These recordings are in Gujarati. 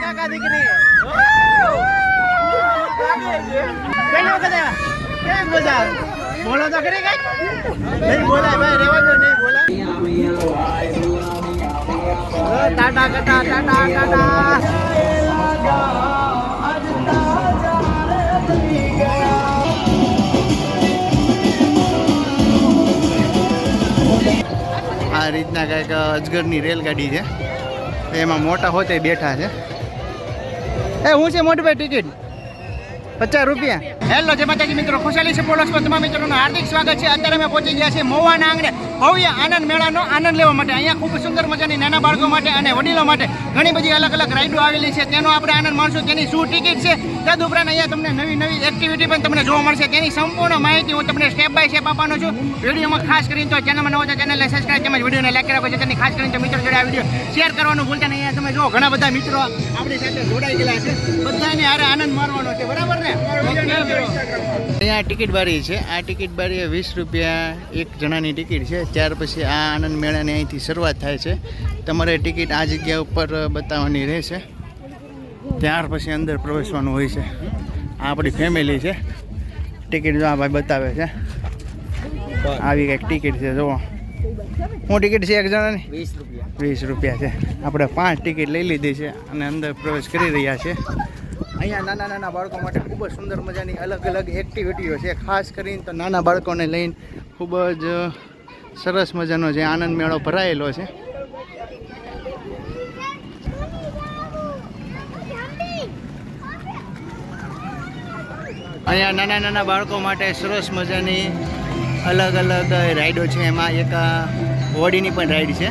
કાકા દીકરી ટાટા કટા ટાટા ટાટા. આ રીતના કંઈક અજગરની રેલગાડી છે. એમાં મોટા હોતે બેઠા છે. એ, હું છે મોટભાઈ ટિકિટ? પચાસ રૂપિયા. હેલો જય માતાજી મિત્રો. ખુશાલી છે પોલોસમાં તમામ મિત્રોનું હાર્દિક સ્વાગત છે. અત્યારે અમે પહોંચી ગયા છીએ મહુવાના આંગણે ભવ્ય આનંદ મેળાનો આનંદ લેવા માટે. અહીંયા ખૂબ સુંદર મજાની નાના બાળકો માટે અને વડીલો માટે ઘણી બધી અલગ અલગ રાઈડો આવેલી છે. તેનો આપણે આનંદ માણશું. તેની શું ટિકિટ છે? તદ ઉપરાંત અહીંયા તમને નવી નવી એક્ટિવિટી પણ તમને જોવા મળશે. તેની સંપૂર્ણ માહિતી હું તમને સ્ટેપ બાય સ્ટેપ આપવાનો છું. વિડીયોમાં ખાસ કરીને તો ચેનલમાં નવો તો ચેનલને સબસ્ક્રાઈબ તેમજ વિડીયોને લાઈક રાખો છે તેની ખાસ કરીને તો મિત્રો જોડે આ વીડિયો શેર કરવાનું ભૂલતા નહીં. અહીંયા તમે જો ઘણા બધા મિત્રો આપણી સાથે જોડાઈ ગયેલા છે. બધાને હારે આનંદ મારવાનો છે. બરાબર ને? અહીંયા ટિકિટ બારી છે. આ ટિકિટ બારી વીસ રૂપિયા એક જણાની ટિકિટ છે. ત્યાર પછી આ આનંદ મેળાની અહીંથી શરૂઆત થાય છે. તમારે ટિકિટ આ જગ્યા ઉપર બતાવવાની રહેશે. ત્યાર પછી અંદર પ્રવેશવાનું હોય છે. આ આપણી ફેમિલી છે. ટિકિટ જો આ ભાઈ બતાવે છે. આવી કંઈક ટિકિટ છે જુઓ. હું ટિકિટ છે એક જણાની? વીસ રૂપિયા. વીસ રૂપિયા છે. આપણે પાંચ ટિકિટ લઈ લીધી છે અને અંદર પ્રવેશ કરી રહ્યા છે. અહીંયા નાના નાના બાળકો માટે ખૂબ જ સુંદર મજાની અલગ અલગ એક્ટિવિટીઓ છે. ખાસ કરીને તો નાના બાળકોને લઈને ખૂબ જ સરસ મજાનો જે આનંદ મેળો ભરાયેલો છે. અહીંયા નાના નાના બાળકો માટે સરસ મજાની અલગ અલગ રાઈડો છે. એમાં એક હોડીની પણ રાઈડ છે.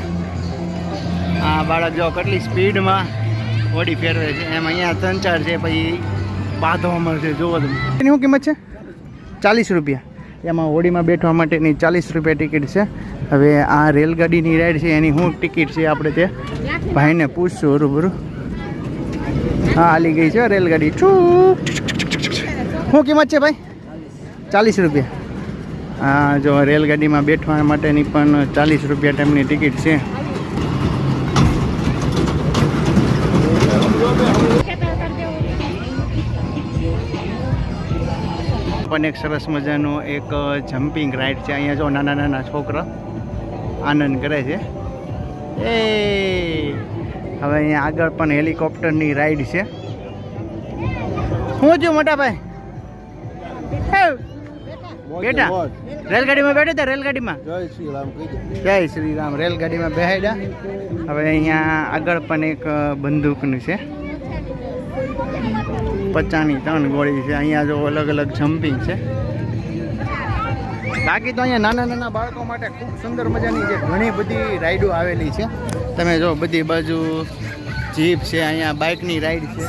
આ બાળક જો કેટલી સ્પીડમાં હોડી ફેરવે છે. એમ અહીંયા ત્રણ ચાર છે, પછી બાંધવામાં છે. જોવો તમે. એની શું કિંમત છે? ચાલીસ રૂપિયા. એમાં હોડીમાં બેઠવા માટેની ચાલીસ રૂપિયા ટિકિટ છે. હવે આ રેલગાડીની રાઈડ છે, એની શું ટિકિટ છે આપણે તે ભાઈને પૂછશું રૂબરૂ. હા, હાલી ગઈ છે રેલગાડી. શું કિંમત છે ભાઈ? ચાલીસ રૂપિયા. હા, જો રેલગાડીમાં બેઠવા માટેની પણ ચાલીસ રૂપિયા ટાઈમની ટિકિટ છે. પણ એક સરસ મજાનો એક જમ્પિંગ રાઈડ છે. અહીંયા જો નાના નાના છોકરા આનંદ કરે છે. એ! હવે અહીંયા આગળ પણ હેલિકોપ્ટરની રાઈડ છે. શું થયું મોટા ભાઈ બેટા રેલગાડીમાં બેઠા હતા રેલગાડીમાં. જય શ્રી રામ જય શ્રી રામ રેલગાડીમાં બેહાડ્યા હવે અહીંયા આગળ પણ એક બંદૂકનું છે. પચાની ત્રણ ગોળી છે. અહીંયા જો અલગ અલગ જમ્પિંગ છે. બાકી તો અહીંયા નાના નાના બાળકો માટે ખૂબ સુંદર મજાની જે ઘણી બધી રાઈડો આવેલી છે. તમે જો બધી બાજુ જીપ છે, અહીંયા બાઇકની રાઈડ છે.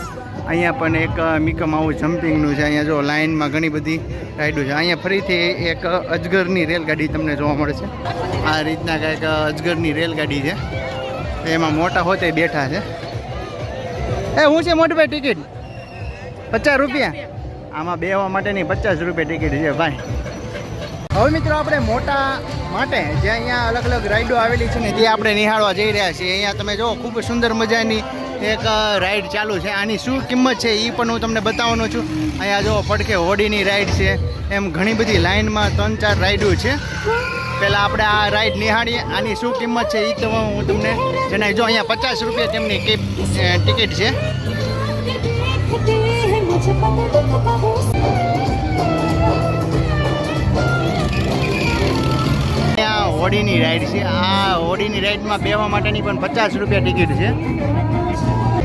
અહીંયા પણ એક મિકમ આવું જમ્પિંગનું છે. અહીંયા જો લાઇનમાં ઘણી બધી રાઈડો છે. અહીંયા ફરીથી એક અજગરની રેલગાડી તમને જોવા મળે છે આ રીતના કંઈક અજગરની રેલગાડી છે. એમાં મોટા હોતે બેઠા છે. એ હું છે મોટભાઈ ટિકિટ? પચાસ રૂપિયા. આમાં બેવા માટેની પચાસ રૂપિયા ટિકિટ છે ભાઈ. હવે મિત્રો આપણે મોટા માટે જે અહીંયા અલગ અલગ રાઈડો આવેલી છે ને તે આપણે નિહાળવા જઈ રહ્યા છીએ. અહીંયા તમે જો ખૂબ સુંદર મજાની એક રાઈડ ચાલુ છે. આની શું કિંમત છે એ પણ હું તમને બતાવવાનો છું. અહીંયા જો પડખે હોડીની રાઈડ છે. એમ ઘણી બધી લાઇનમાં ત્રણ ચાર રાઈડો છે. પહેલાં આપણે આ રાઈડ નિહાળીએ. આની શું કિંમત છે એ તો હું તમને જણાવી. જો અહીંયા પચાસ રૂપિયા તેમની ટિકિટ છે. આ હોડીની રાઈડ છે. આ હોડીની રાઈડમાં બેવા માટેની પણ પચાસ રૂપિયા ટિકિટ છે.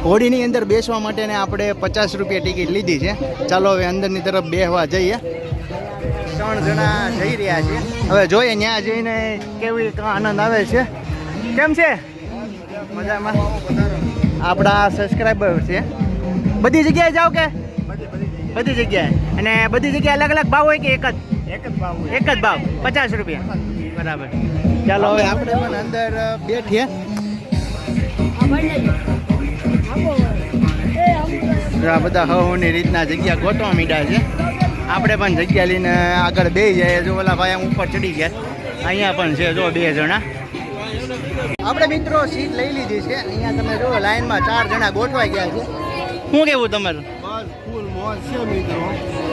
હોડીની અંદર બેસવા માટેને આપણે પચાસ રૂપિયા ટિકિટ લીધી છે. ચાલો હવે અંદરની તરફ બેસવા જઈએ. ત્રણ જણા જઈ રહ્યા છે. હવે જોઈએ ત્યાં જઈને કેવી આનંદ આવે છે. કેમ છે? મજામાં. આપણા સબસ્ક્રાઈબર છે. બધી જગ્યાએ જાઓ કે? બધી જગ્યાએ. અને બધી જગ્યાએ અલગ અલગ ભાવ હોય કે એક જ? એક જ ભાવ એક જ ભાવ. પચાસ રૂપિયા. બરાબર. ચાલો હવે આપણે પણ અંદર બેઠીએ. આ બધા હવની રીતના જગ્યા ગોતવા મીડા છે. આપણે પણ જગ્યા લઈને આગળ બે જાય. જો ઓલા ભાઈ આમ ઉપર ચડી ગયા. અહીંયા પણ છે જો બે જણા. આપણે મિત્રો સીટ લઈ લીધી છે. અહીંયા તમે જો લાઈનમાં ચાર જણા ગોઠવાઈ ગયા છે. શું કેવું તમારું? બસ ફૂલ મોજ છે મિત્રો.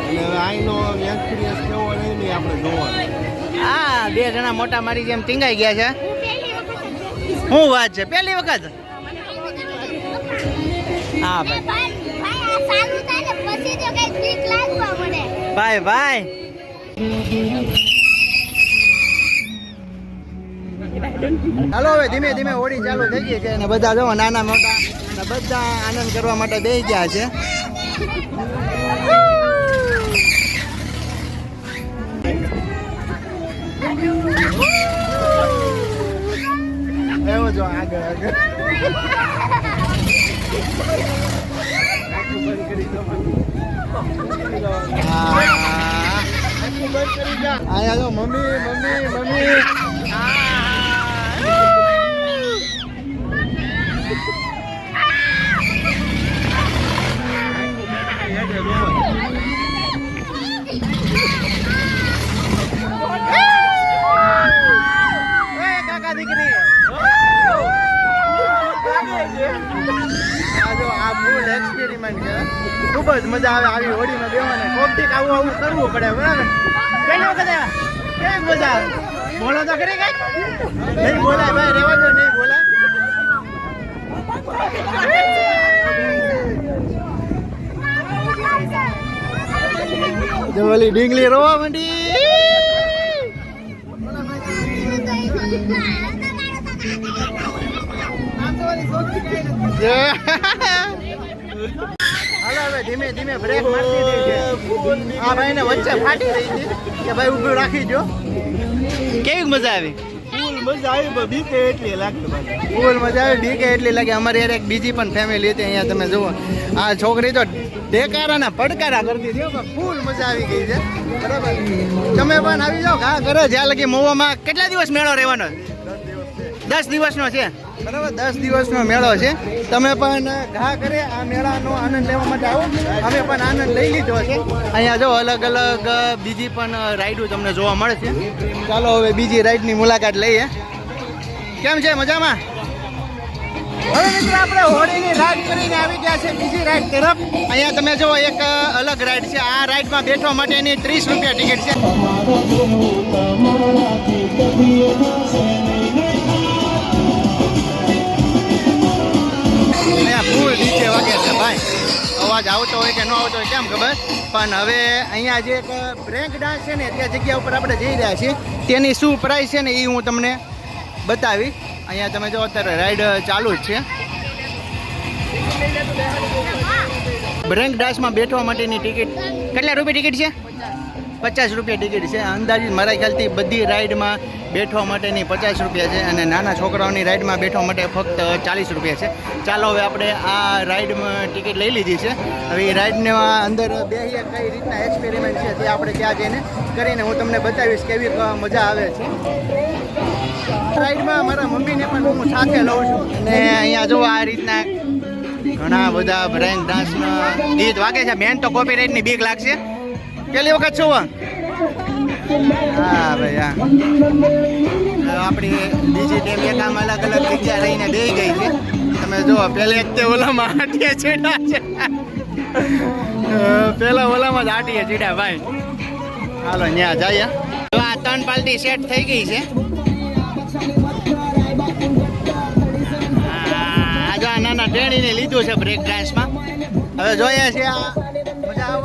અને અહીંનો એક્સપિરિયન્સ કેવો રહે આપણે જોવાનું. હા બે જણા મોટા મારી જેમ ટીંગાઈ ગયા છે. શું વાત છે? પહેલી વખત? હા ભાઈ. ભાઈ ભાઈ હાલો હવે ધીમે ધીમે હોડી ચાલુ થઈ ગઈ છે અને બધા જો નાના મોટા અને બધા આનંદ કરવા માટે બેસી ગયા છે. એવો જો આગળ આગળ આ આયા જો મમ્મી મમ્મી મમ્મી એ કાકા દીકરી આ જો આ ફૂલ એક્સપેરિમેન્ટ છે ખૂબ જ મજા આવે આવી હોડીમાં બેવાને કોકટીક આવું આવું કરવું પડે બરાબર પહેલી વખત કેવી મજા આવે બોલો તો ખરી કઈ નહીં બોલાય ભાઈ રેવા દો નહીં બોલાય ઓલી ડીંગલી રોવા માંડી હાલો હવે ધીમે ધીમે બ્રેક મારી દીધી છે. આ ભાઈને વચ્ચે ફાટી રહી હતી કે ભાઈ ઊભું રાખી જો કેવી મજા આવી? ફૂલ મજા આવી બીકે એટલી મને. ફૂલ મજા આવી બીકે એટલી લાગે. અમારી યાર એક બીજી પણ ફેમિલી હતી અહીંયા તમે જુઓ. આ છોકરી તો ડેકારા પડકારા કરતી હતી ફૂલ મજા આવી ગઈ છે. બરાબર? તમે પણ આવી જાઓ ઘા ઘરે. જ્યાં લગી મોવામાં કેટલા દિવસ મેળો રહેવાનો? દસ દિવસનો છે. બરાબર, દસ દિવસનો મેળો છે. તમે પણ ઘા કરે, આ મેળાનો આનંદ લેવા માટે આવો. અમે પણ આનંદ લઈ લીધો છે. અહીંયા જો અલગ અલગ, બીજી પણ રાઈડો તમને જોવા મળે છે. ચાલો હવે બીજી રાઈડની મુલાકાત લઈએ. કેમ છે, મજામાં? હવે મિત્રો આપણે હોળીની રાઈડ કરીને આવી ગયા છે બીજી રાઈડ તરફ. અહીંયા તમે જો એક અલગ રાઈડ છે. આ રાઈડમાં બેઠવા માટેની ત્રીસ રૂપિયા ટિકિટ છે. અવાજ આવતો હોય કે ન આવતો હોય, કેમ ખબર? પણ હવે અહીંયા જે એક બ્રેક ડાન્સ છે ને ત્યાં જગ્યા ઉપર આપણે જઈ રહ્યા છીએ. તેની શું પ્રાઇસ છે ને એ હું તમને બતાવી અહીંયા તમે જો, અત્યારે રાઈડ ચાલુ જ છે. બ્રેક ડાન્સમાં બેઠવા માટેની ટિકિટ કેટલા રૂપિયા ટિકિટ છે? પચાસ રૂપિયા ટિકિટ છે. અંદાજિત મારા ખ્યાલથી બધી રાઈડમાં બેઠવા માટેની પચાસ રૂપિયા છે અને નાના છોકરાઓની રાઈડમાં બેઠવા માટે ફક્ત ચાલીસ રૂપિયા છે. ચાલો હવે આપણે આ રાઈડમાં ટિકિટ લઈ લીધી છે. હવે એ રાઈડને અંદર બે કઈ રીતના એક્સપેરિમેન્ટ છે તે આપણે ત્યાં જઈને કરીને હું તમને બતાવીશ કેવી મજા આવે છે. રાઈડમાં મારા મમ્મીને પણ હું સાથે લઉં છું અને અહીંયા જો આ રીતના ઘણા બધા બ્રેક ડાન્સના ગીત વાગે છે. મેન તો કોપીરાઇટની બીક લાગશે. પેલી વખત છો હા, ભાઈ, હા. આપણી બીજી ટીમ એક આમ અલગ અલગ જગ્યા રહીને દઈ ગઈ છે. તમે જો એક તે ઓલામાં આટીએ ચીડા છે. પેલા ઓલામાં જ આટીએ ચીડા ભાઈ. હાલો, ન્યા જઈએ. આ ત્રણ પાલટી સેટ થઈ ગઈ છે. આ નાના ટ્રેણીને લીધું છે બ્રેક ડાન્સમાં હવે જોઈએ છે આ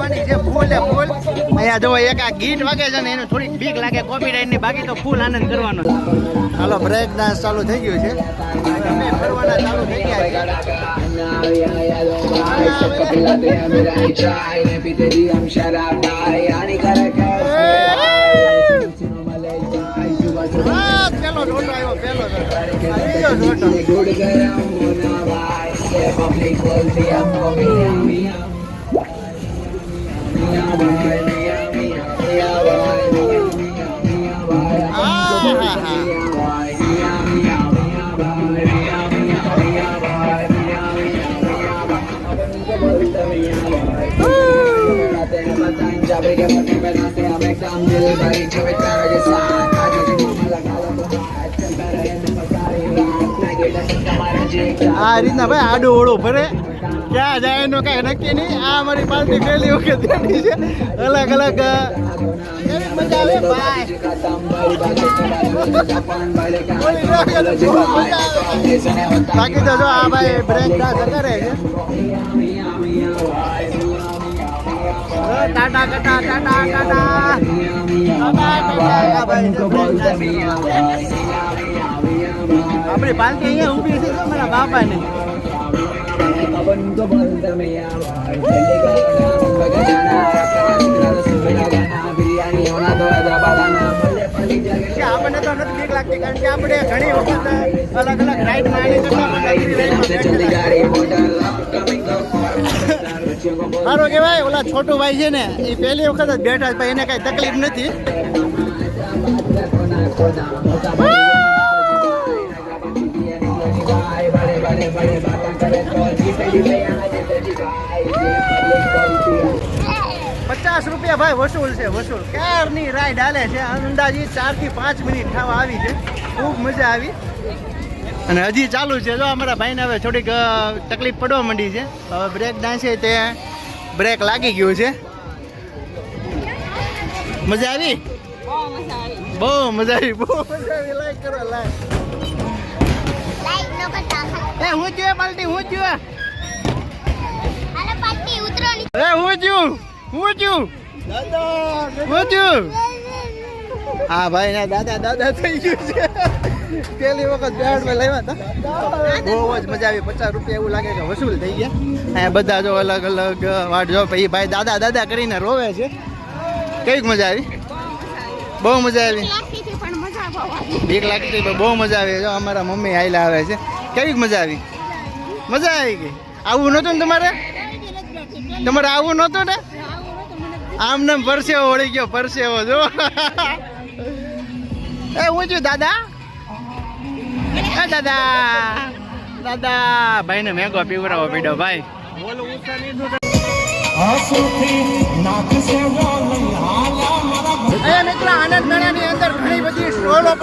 મજા આવવાની છે ફૂલ અહીંયા જો એક આ ગીત વાગે છે ને એને થોડીક બીક લાગે કોપીરાઇટની બાકી તો ફૂલ આનંદ કરવાનો છે. હાલો બ્રેક ડાન્સ ચાલુ થઈ ગયું છે. અમે ફરવાના ચાલુ થઈ ગયા પેલો જોટો આવ્યો પેલો બીજો જોટો આ રીતના ભાઈ આડું ઓળો ભરે ક્યાં જાય એનું કાંઈ નક્કી નહીં. આ અમારી પાર્ટી પહેલી વખત છે. અલગ અલગ. બાકી તો જો આ ભાઈ બ્રેક ડાન્સ કરે છે. ટાટા ટાટા ટાટા ટાટા. ટાટા ભાઈ. આપણી પાલકી અહીંયા ઊભી છે મારા બાપાને. કે આપણને તો નથી લાગતી, કારણ કે આપણે ઘણી વખત અલગ અલગ પણ રાઈડમાં બેઠેલા. સારું કહેવાય, ઓલા છોટું ભાઈ છે ને, એ પહેલી વખત જ બેઠા છે એને કાંઈ તકલીફ નથી પચાસ રૂપિયા ભાઈ વસૂલ છે વસૂલ. ક્યારની રાઈડ હાલે છે? અંદાજી ચારથી પાંચ મિનિટ થવા આવી છે. ખૂબ મજા આવી. અને હજી ચાલુ છે. જો અમારા ભાઈને હવે થોડીક તકલીફ પડવા માંડી છે. હવે બ્રેક ના છે તે બ્રેક લાગી ગયું છે. મજા આવી? બહુ મજા આવી. બહુ મજા આવી લાઈક કરો લાઈક એ હું થયું પલટી હું થયું એ. હું થયું હું થયું હું થયું હા ભાઈ ના દાદા દાદા થઈ ગયું છે. પેલી વખત બેડમાં લેવા હતા. બહુ જ મજા આવી પચાસ રૂપિયા એવું લાગે કે વસૂલ થઈ ગયા. અહીંયા બધા જો અલગ અલગ વાટ જો પછી ભાઈ દાદા દાદા કરીને રોવે છે. કંઈક મજા આવી? બહુ મજા આવી. બીક લાગતી પણ બહુ મજા આવી. જો અમારા મમ્મી હાઈલા આવે છે. કેવી મજા આવી? મજા આવી ગઈ. આવું નહોતું ને તમારે? તમારે આવું નહોતું ને? આમ નામ પરસેવો વળી ગયો, પરસેવો, જો. એ, હું છું, દાદા? એ, દાદા. દાદા, ભાઈને મેગો પીવડાવો પીડો, ભાઈ. અહીંયા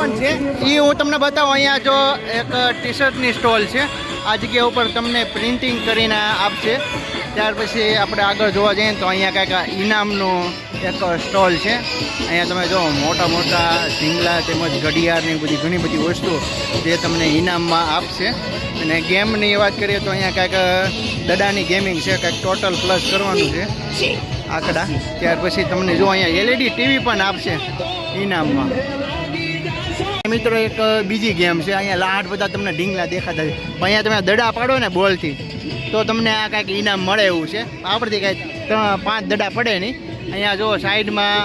પણ છે. એ હું તમને બતાવું અહીંયા જો એક ટી શર્ટની સ્ટોલ છે. આ જગ્યા ઉપર તમને પ્રિન્ટિંગ કરીને આપશે. ત્યાર પછી આપણે આગળ જોવા જઈએ તો અહીંયા કાંઈક ઇનામનું એક સ્ટોલ છે. અહીંયા તમે જો મોટા મોટા ઢીંગલા તેમજ ઘડિયાળની બધી ઘણી બધી વસ્તુઓ જે તમને ઇનામમાં આપશે. અને ગેમની વાત કરીએ તો અહીંયા કાંઈક દડાની ગેમિંગ છે કાંઈક ટોટલ પ્લસ કરવાનું છે. આંકડા ત્યાર પછી તમને જો અહીંયા એલઈડી ટીવી પણ આપશે ઇનામમાં મિત્રો, એક બીજી ગેમ છે. અહીંયા લાટ બધા તમને ઢીંગલા દેખાતા છે. પણ અહીંયા તમે દડા પાડો ને બોલથી, તો તમને આ કાંઈક ઇનામ મળે એવું છે. આપણથી કાંઈ ત્રણ, પાંચ દડા પડે નહીં. અહીંયા જો સાઈડમાં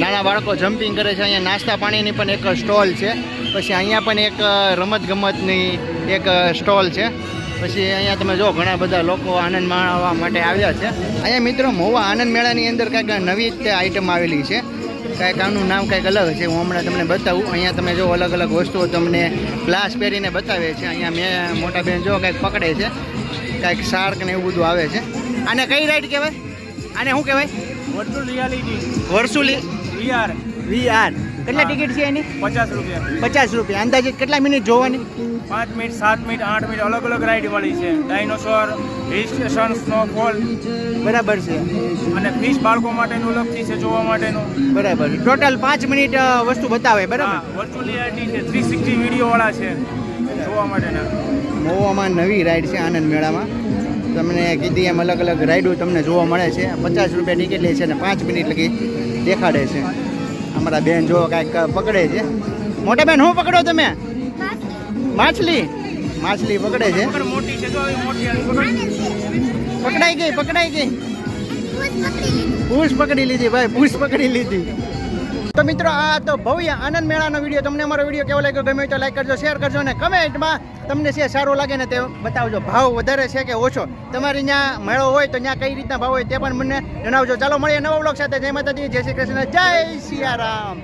નાના બાળકો જમ્પિંગ કરે છે. અહીંયા નાસ્તા પાણીની પણ એક સ્ટોલ છે. પછી અહીંયા પણ એક રમત ગમતની એક સ્ટોલ છે. પછી અહીંયા તમે જો ઘણા બધા લોકો આનંદ માણવા માટે આવ્યા છે. અહીંયા મિત્રો, મોવા આનંદ મેળાની અંદર કાંઈક નવી જ આઈટમ આવેલી છે. કાંઈક આનું નામ કાંઈક અલગ છે હું હમણાં તમને બતાવું. અહીંયા તમે જો અલગ અલગ વસ્તુઓ તમને ગ્લાસ પહેરીને બતાવે છે. અહીંયા મેં મોટા બેન જો કાંઈક પકડે છે કાંઈક શાર્ક ને એવું બધું આવે છે. આને કઈ રાઈડ કહેવાય? આને શું કહેવાય? Virtual reality. વર્સુલી વીઆર વીઆર કેટલા ટિકિટ છે એની? પચાસ રૂપિયા. પચાસ રૂપિયા. અંદાજે કેટલા મિનિટ જોવાની? પાંચ મિનિટ સાત મિનિટ આઠ મિનિટ અલગ અલગ રાઈડ મળી છે. ડાયનોસોર હિલ સ્ટેશન સ્નોફોલ બરાબર છે. અને ફિશ બાળકો માટેનું અલગથી છે જોવા માટેનું. બરાબર. ટોટલ પાંચ મિનિટ વસ્તુ બતાવે બરાબર? વર્ચ્યુઅલ રિયાલિટી છે થ્રી સિક્સટી વિડીયોવાળા છે જોવા માટેના. મોવામાં નવી રાઈડ છે આનંદ મેળામાં. તમને કીધી એમ અલગ અલગ રાઈડો તમને જોવા મળે છે. પચાસ રૂપિયા ટિકિટ લે છે અને પાંચ મિનિટ લગી દેખાડે છે. અમારા બેન જો કાંઈક પકડે છે. મોટા બેન શું પકડો તમે? માછલી. માછલી પકડે છે. પકડાઈ ગઈ પકડાઈ ગઈ. પૂછ પકડી લીધી, ભાઈ પૂછ પકડી લીધી. તો મિત્રો, આ તો ભવ્ય આનંદ મેળાનો વીડિયો. તમને અમારો વીડિયો કેવો લાગ્યો ગમે તો લાઈક કરજો શેર કરજો અને કમેન્ટમાં તમને છે, સારો લાગે ને તે બતાવજો. ભાવ વધારે છે કે ઓછો? તમારે ત્યાં મેળો હોય તો ત્યાં કઈ રીતના ભાવ હોય તે પણ મને જણાવજો. ચાલો, મળીએ નવા બ્લોગ સાથે. જય માતાજી, જય શ્રી કૃષ્ણ, જય સિયારામ.